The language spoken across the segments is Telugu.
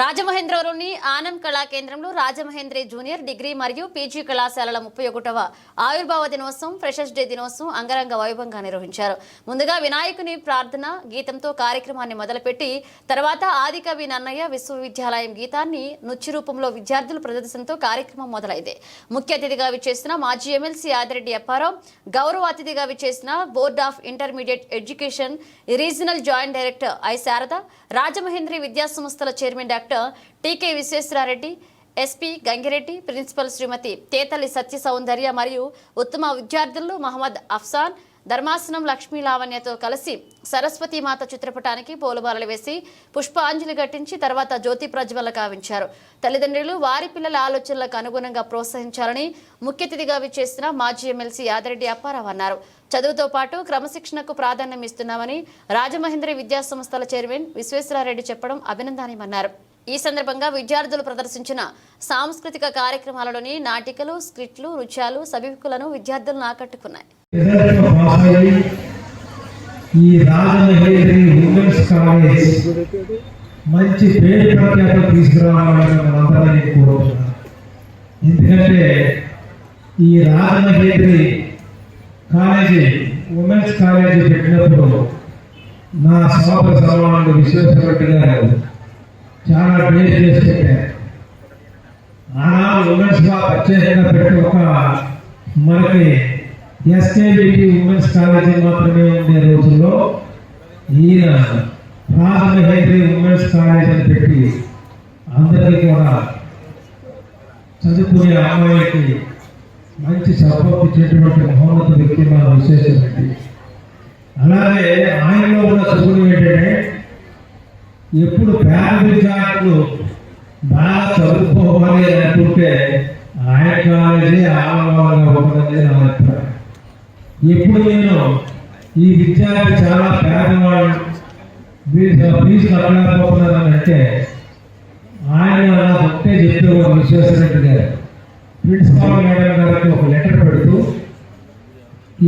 రాజమహేంద్రవరంని ఆనం కళా కేంద్రంలో రాజమహేంద్రి జూనియర్ డిగ్రీ మరియు పీజీ కళాశాలల ముప్పై ఒకటవ ఆయుర్భావ దినోత్సవం ఫ్రెషర్స్ డే దినోత్సవం అంగరంగ వైభవంగా నిర్వహించారు. ముందుగా వినాయకుని ప్రార్థన గీతంతో కార్యక్రమాన్ని మొదలుపెట్టి తర్వాత ఆదికవి నన్నయ్య విశ్వవిద్యాలయం గీతాన్ని నృత్య రూపంలో విద్యార్థుల ప్రదర్శనతో కార్యక్రమం మొదలైంది. ముఖ్య అతిథిగా విచ్చేసిన మాజీ ఎమ్మెల్సీ ఆదిరెడ్డి అప్పారావు గౌరవ అతిథిగా విచ్చేసిన board of intermediate education regional joint director I Sarada Rajamahendri విద్యాసంస్థల chairman doctor TK Visweswarareddy SP Gangireddy principal Shrimati Tetali Satya Soundarya మరియు ఉత్తమ విద్యార్థులు మహమ్మద్ అఫ్సాన్ ధర్మాసనం లక్ష్మీ లావణ్యతో కలిసి సరస్వతి మాత చిత్రపటానికి పూలమాలలు వేసి పుష్పాంజలి ఘటించి తర్వాత జ్యోతి ప్రజ్వల కావించారు. తల్లిదండ్రులు వారి పిల్లల ఆలోచనలకు అనుగుణంగా ప్రోత్సహించాలని ముఖ్య అతిథిగా విచ్చేసిన మాజీ ఎమ్మెల్సీ యాదిరెడ్డి అప్పారావు అన్నారు. చదువుతో పాటు క్రమశిక్షణకు ప్రాధాన్యం ఇస్తున్నామని రాజమహేంద్రి విద్యాసంస్థల చైర్మన్ విశ్వేశ్వరారెడ్డి చెప్పడం అభినందనీయమన్నారు. ఈ సందర్భంగా విద్యార్థులు ప్రదర్శించిన సాంస్కృతిక కార్యక్రమాలలోని నాటికలు స్క్రిప్ట్లు నృత్యాలు సభికులను విద్యార్థులను ఆకట్టుకున్నాయి. ఈ రాజమహేంద్రి ఉమెన్స్ కాలేజ్ మంచి పేరు ప్రఖ్యాత తీసుకురావాలని మనందరం కోరుతున్నాను ఎందుకంటే ఈ రాజమహేంద్రి కాలేజీ ఉమెన్స్ కాలేజీ పెట్టినప్పుడు నా సోదర సమానుడు విశ్వేశ్వరరెడ్డి గారు చాలా పేరు చేసి పెట్టారు ఆనాడు ఉమెన్స్ ప్రత్యేకంగా పెట్టి ఒక మనకి ఎస్కేబిటి ఉమెన్స్ కాలేజీ మాత్రమే ఉండే రోజుల్లో ఈయన రాజమహేంద్రి ఉమెన్స్ కాలేజ్ అని పెట్టి అందరికీ కూడా చదువుకునే అమ్మాయికి మంచి సపోర్ట్ ఇచ్చేటువంటి మహోన్నత వ్యక్తి మన విశేషం అలాగే ఆయనలో ఉన్న చదువులు ఏంటంటే ఎప్పుడు ఫ్యామిలీ విద్యార్థులు బాగా చదువుకోవాలి అని అనుకుంటే ఆయన కాలేజీ ఆడవాళ్ళగా ఉంటుందని నా అభిప్రాయం. ఎప్పుడు నేను ఈ విద్యార్థి చాలా పేదవాళ్ళు వీరు ఫీజు కట్టలేకపోతున్నారని అంటే ఆయన ఒకటే చెప్తూ విశ్వేశ్వరరెడ్డి గారు ప్రిన్సిపాల్ మేడం గారికి ఒక లెటర్ పెడుతూ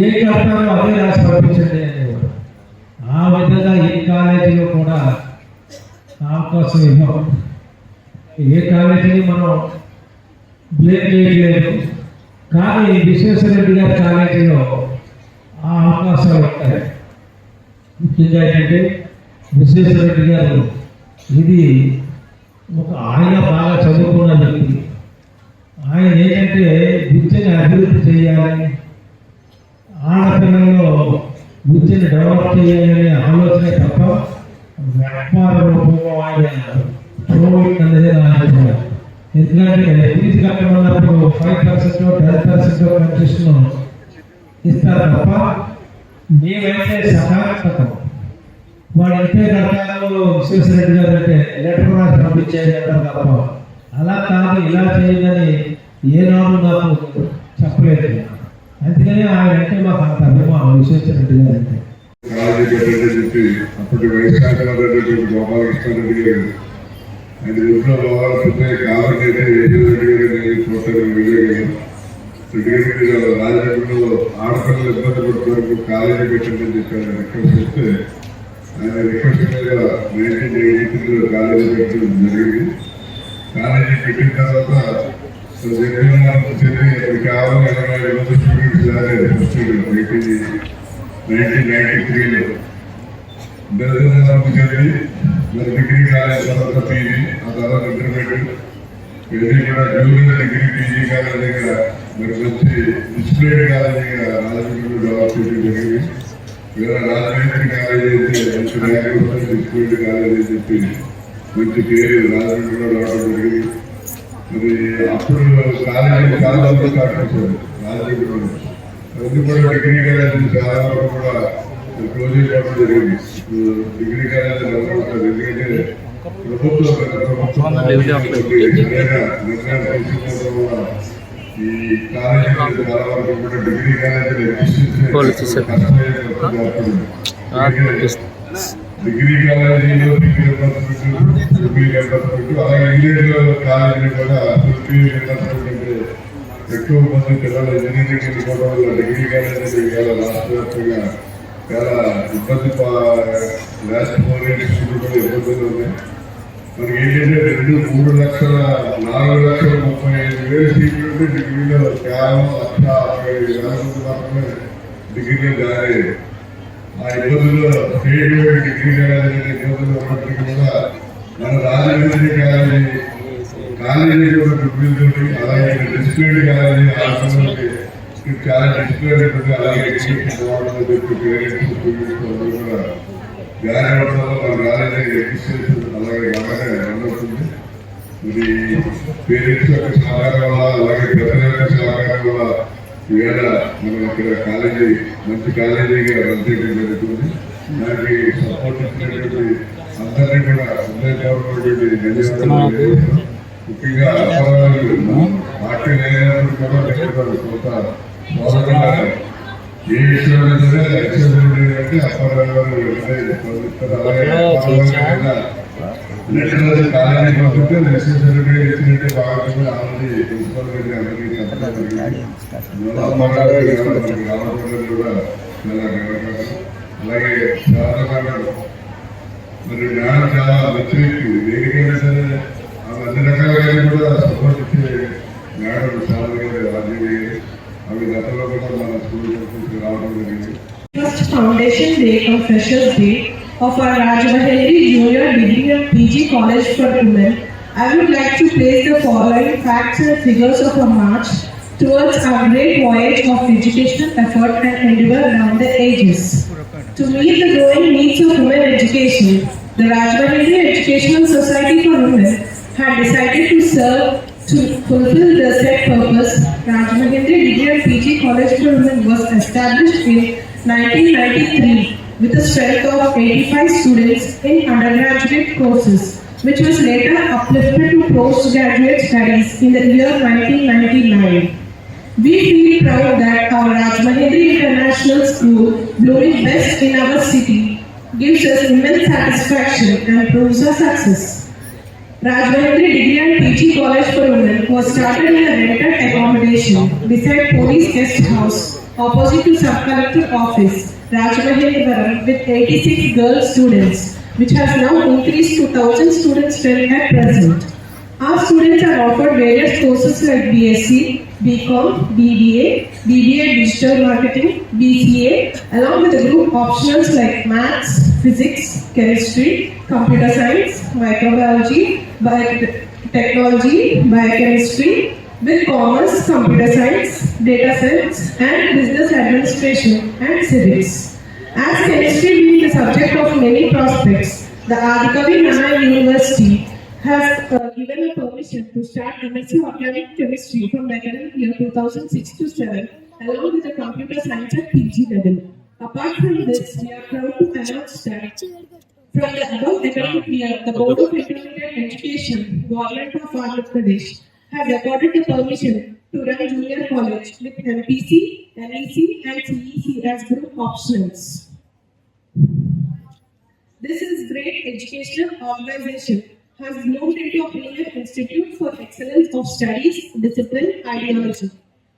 ఏం కడతారో అదే రాసి పంపించండి అనేవారు ఆ విధంగా ఈ కాలేజీలో కూడా అవకాశం ఇవ్వం ఏ కాలేజీని మనం బ్లేమ్ చేయలేదు కానీ విశ్వేశ్వర రెడ్డి గారి కాలేజీలో ఆ అవకాశాలు ఉంటాయి. ముఖ్యంగా ఏంటంటే విశ్వేశ్వర రెడ్డి గారు ఇది ఒక ఆయన బాగా చదువుకున్న వ్యక్తి. ఆయన ఏంటంటే విద్యను అభివృద్ధి చేయాలని ఆడపిల్లల్లో విద్యను డెవలప్ చేయాలనే ఆలోచనే తప్ప ఆయన అనేది ఎందుకంటే fee కట్టమన్నప్పుడు five percent ten percent concession ఇస్తారు తప్ప మేమైతే సకారాత్మకం వాడు ఎంతే కట్టాలో విశ్వేశ్వరరెడ్డి గారు అంటే లెటర్ రాసి పంపించేది అంటారు తప్ప అలా కాదు ఇలా చేయదని నాడు నాకు చెప్పలేదు అందుకని ఆయన అంటే మాకు అంత అభిమానం విశ్వేశ్వరరెడ్డి గారు అంటే కాలేజీ చెప్పి అప్పటి వైస్ ఛాన్సలర్ గోపాలకృష్ణ రెడ్డి గారు ఆయన ఇంట్లో రెడ్డి రెడ్డి గారు ఆడపిల్లలు ఇబ్బంది పడుతున్నారు కాలేజీ పెట్టండి అని చెప్పారు. రిక్వెస్ట్ చేస్తే ఆయన రిక్వెస్ట్ మీద నైన్టీన్ ఎయిటీ త్రీలో కాలేజీ పెట్టడం జరిగింది. కాలేజీ పెట్టిన తర్వాత చెప్పి కావాలి ఇరవై ఐదు మంది students first nineteen nineteen ninety త్రీలో బెల్గం చదివి మరి డిగ్రీ కాలేజ్ తర్వాత పీజీ ఆ తర్వాత ఇంటర్మీడియట్ ఇది కూడా జూనియర్ డిగ్రీ పీజీ కాలేజ్ దగ్గర మరి మంచి డిస్ప్లేడ్ కాలేజ్ దగ్గర రాజమండ్రి డెవలప్ చేయడం జరిగింది. ఇలా రాజమండ్రి కాలేజ్ అయితే మంచి ర్యాంక్ డిస్ప్లేడ్ కాలేజ్ అని చెప్పి మంచి పేరు రాజమండ్రిలో రావడం జరిగింది. మరి అప్పుడు కాలేజీ కాలేజ్ మంది కాకపోతే రాజమండ్రిలో డిగ్రీ కాలేజ్ చాలా వరకు కూడా క్లోజ్ చేయడం జరిగింది. డిగ్రీ కాలేజ్ ఎందుకంటే ప్రభుత్వం ఈ చాలా వరకు కూడా డిగ్రీ కాలేజీ డిగ్రీ కాలేజీలో డిగ్రీ రియంబర్స్మెంట్ డిగ్రీ రియంబర్స్మెంట్ అలాగే ఇంగ్లీష్లో కాలేజీలో కూడా డిగ్రీ ఎక్కువ మంది పిల్లలు ఇంజనీరింగ్ వెళ్ళిపోవడం వల్ల డిగ్రీ కాలేజీ చాలా రాష్ట్ర వ్యాప్తంగా చాలా ఇబ్బంది లాస్ట్ ఫోర్ ఇయర్స్ కూడా ఇబ్బందులు ఉన్నాయి? మరి ఏంటంటే రెండు మూడు లక్షల నాలుగు లక్షల ముప్పై ఐదు వేల సీట్లు ఉంటే డిగ్రీలో కేవలం లక్ష అరవై ఐదు వేల మంది మాత్రమే డిగ్రీలో జాయిన్ అయ్యారు. ఆ ఇబ్బందుల్లో స్టేట్ వైడ్ డిగ్రీ కాలేజీ ఇబ్బందులు ఉన్నప్పటికీ కూడా మన రాజమండ్రి కాలేజీ కాలేజీ కూడా డిగ్రీతోటి ఆ డిస్ప్లేడ్ కాలేజీ ఆశ్రమానికి చాలా డిస్ప్లేడ్ ఉంటుంది అలాగే ఎడ్యుకేషన్ బాగుంటుందని చెప్పి పేరెంట్స్ స్టూడెంట్స్ అందరూ కూడా జాయిన్ అవడం వల్ల మన కాలేజీ రిజిస్ట్రేషన్ అలాగే బాగానే రన్ అవుతుంది మరి పేరెంట్స్ యొక్క సహకారం వల్ల అలాగే ప్రజల యొక్క సహకారం వల్ల ఈవేళ మనం ఇక్కడ కాలేజీ మంచి కాలేజీగా రన్ చేయడం జరుగుతుంది. దానికి సపోర్ట్ ఇచ్చినటువంటి అందరినీ కూడా ఉదయ గవర్నమెంట్. ముఖ్యంగా అపరాధాలు పార్టీ లేనప్పుడు కూడా కొంత ఏ విషయంలో సరే లక్ష్యం అంటే అపరాధాలు అలాగే పంపితే ఇచ్చినట్టే బాగుంటుంది ఆల్రెడీ ప్రిన్సిపల్ అందరికీ రామచంద్రుడు కూడా చాలా అలాగే మరి మేడం చాలా మంచి వ్యక్తి దేనికైనా సరే అన్ని రకాలుగా కూడా సపోర్ట్ ఇచ్చే మేడం శారద గారు రాజీవ్ గారు అవి గతంలో కూడా మన స్కూల్ తరఫున రావడం జరిగింది First Foundation Day and Freshers Day of our Rajmahendri Junior Degree and PG College for Women, I would like to place the following facts and figures of a march towards our great voyage of educational effort and endeavor down the ages. To meet the growing needs of women education, the Rajmahendri Educational Society for Women had decided to serve to fulfill the set purpose. Rajmahendri Degree PG College for Women was established in 1993 with a strength of 85 students in undergraduate courses, which was later uplifted to postgraduate studies in the year 1999. We feel proud that our Rajmahendri International School, blooming best in our city, gives us immense satisfaction and proves our success. Rajmahendri Degree and PG College for Women was started in a rented accommodation beside police guest house opposite to sub-collector office, Rajmahendrivaram with 86 girl students, which has now increased to 1000 students at present. Our students are offered various courses like BSc, BCom, BBA, BBA Digital Marketing, BCA, along with the group options like Maths, Physics, Chemistry, Computer Science, Microbiology, Biotechnology, Biochemistry, with Commerce, Computer Science, Data Science, and Business Administration and Civics. As chemistry being the subject of many prospects, the Adikavi Nana University has uh, given a permission to start MSc Organic Chemistry from the academic year 2006 to 7, along with the computer science at PG level. Apart from this, we are proud to announce that from the above academic year, the Board of Intermediate Education, Government of Andhra Pradesh, has accorded the permission to run junior college with MPC, NEC, and CEC as group optionals. This is great educational organization has bloomed into a premier institute for excellence of studies, discipline, ideology.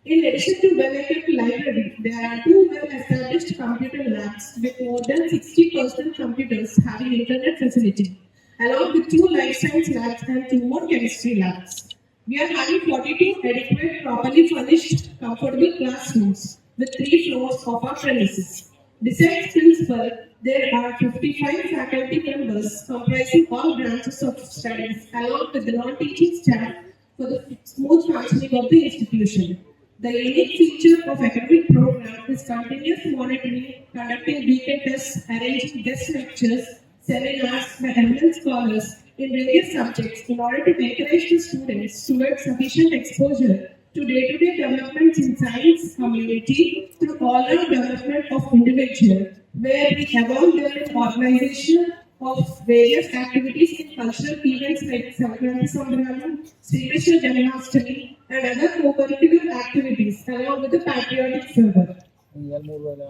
In addition to well-equipped library, there are two well-established computer labs with more than 60 personal computers having internet facility, along with two life science labs and two more chemistry labs. We are having 42 adequate, properly furnished, comfortable classrooms with three floors of our premises. Besides principal, there are 55 faculty members comprising all branches of studies along with the non-teaching staff for the smooth functioning of the institution. The unique feature of academic program is continuous monitoring, conducting weekend tests, arranging guest lectures, seminars by eminent scholars in various subjects in order to encourage the students to towards sufficient exposure to day-to-day developments in science, community, through all-round development of individual, where we evolve them in organization of various activities in cultural events like Sankranti Sambharam, Sri Krishna Janmashtami, and other co-curricular activities along with the patriotic fervor.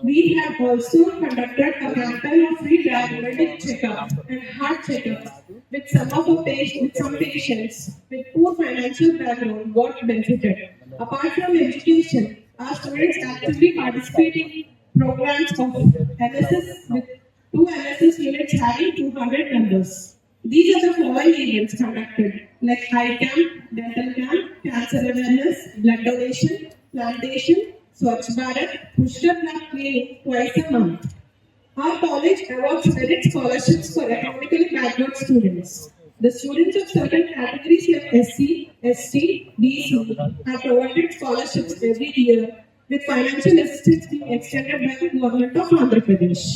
We have also conducted a campaign of free diagnostic checkup and heart checkups with some of our patients, with some patients with poor financial background got benefited. Apart from education, our students actively participate in programs of NSS with two NSS units having 200 members. These are the following events conducted like eye camp, dental camp, cancer awareness, blood donation, plantation, Swachh Bharat, Pushkar Blood Clinic twice a month. Our college awards merit scholarships for academically backward students. The students of certain categories like SC, ST, BC are provided scholarships every year with financial assistance being extended by the government of Andhra Pradesh.